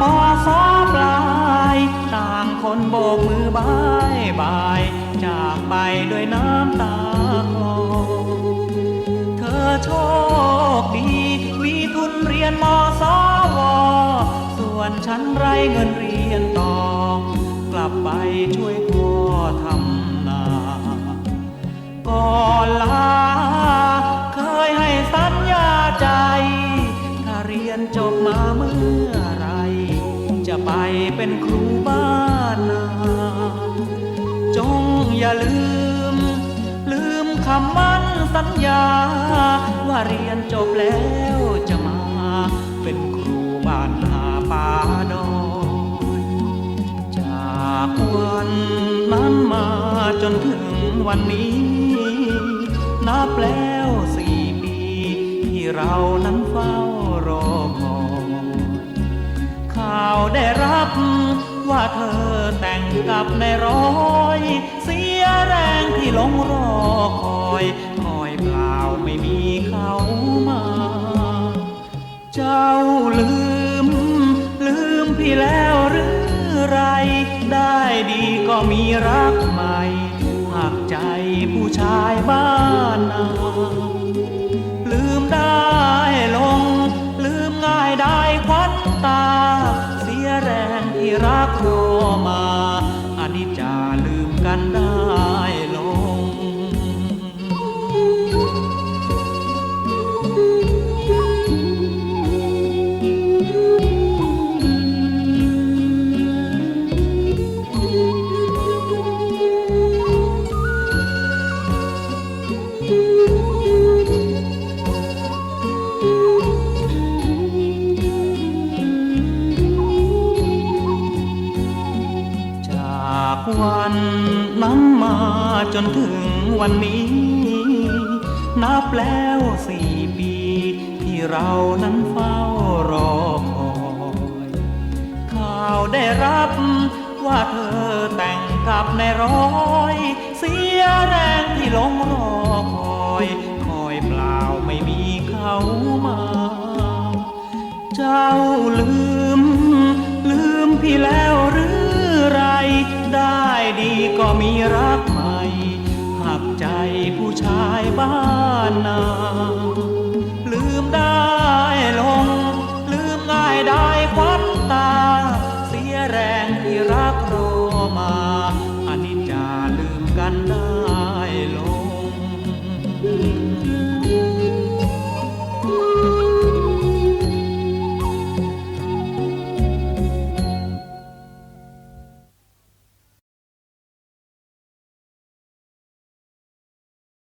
มอสอปลาย ต่างคนโบกมือบายบาย จากไปด้วยน้ำตาคลอเธอโชคดีมีทุนเรียนมสวอส่วนฉันไรเงินเรียนต่อ กลับไปช่วยพ่อ เป็นครูบ้านนาจงอย่าลืม ลืมคำมั่นสัญญา ว่าเรียนจบแล้วจะมา เป็นครูบ้านนาป่าดอยจากวันนั้นมาจนถึงวันนี้ นับแล้วสี่ปี ที่เรานั้นเฝ้ารอ ว่าเธอแต่งกับนายร้อย เสียแรงที่หลงรอคอยคอยเปล่าไม่มีเขามา เจ้าลืม ลืมพี่แล้วหรือไร ได้ดีก็มีรักใหม่หักใจผู้ชายบ้านนาลืมได้ จากวันนั้นมาจนถึงวันนี้ นับแล้วสี่ปี ที่เรานั้นเฝ้ารอคอยข่าวได้รับว่าเธอแต่งกับนายร้อย อยคอยเปล่าไม่มีเขามา เจ้าลืม ลืมพี่แล้วหรือไร ได้ดีก็มีรักใหม่หักใจผู้ชายบ้านนา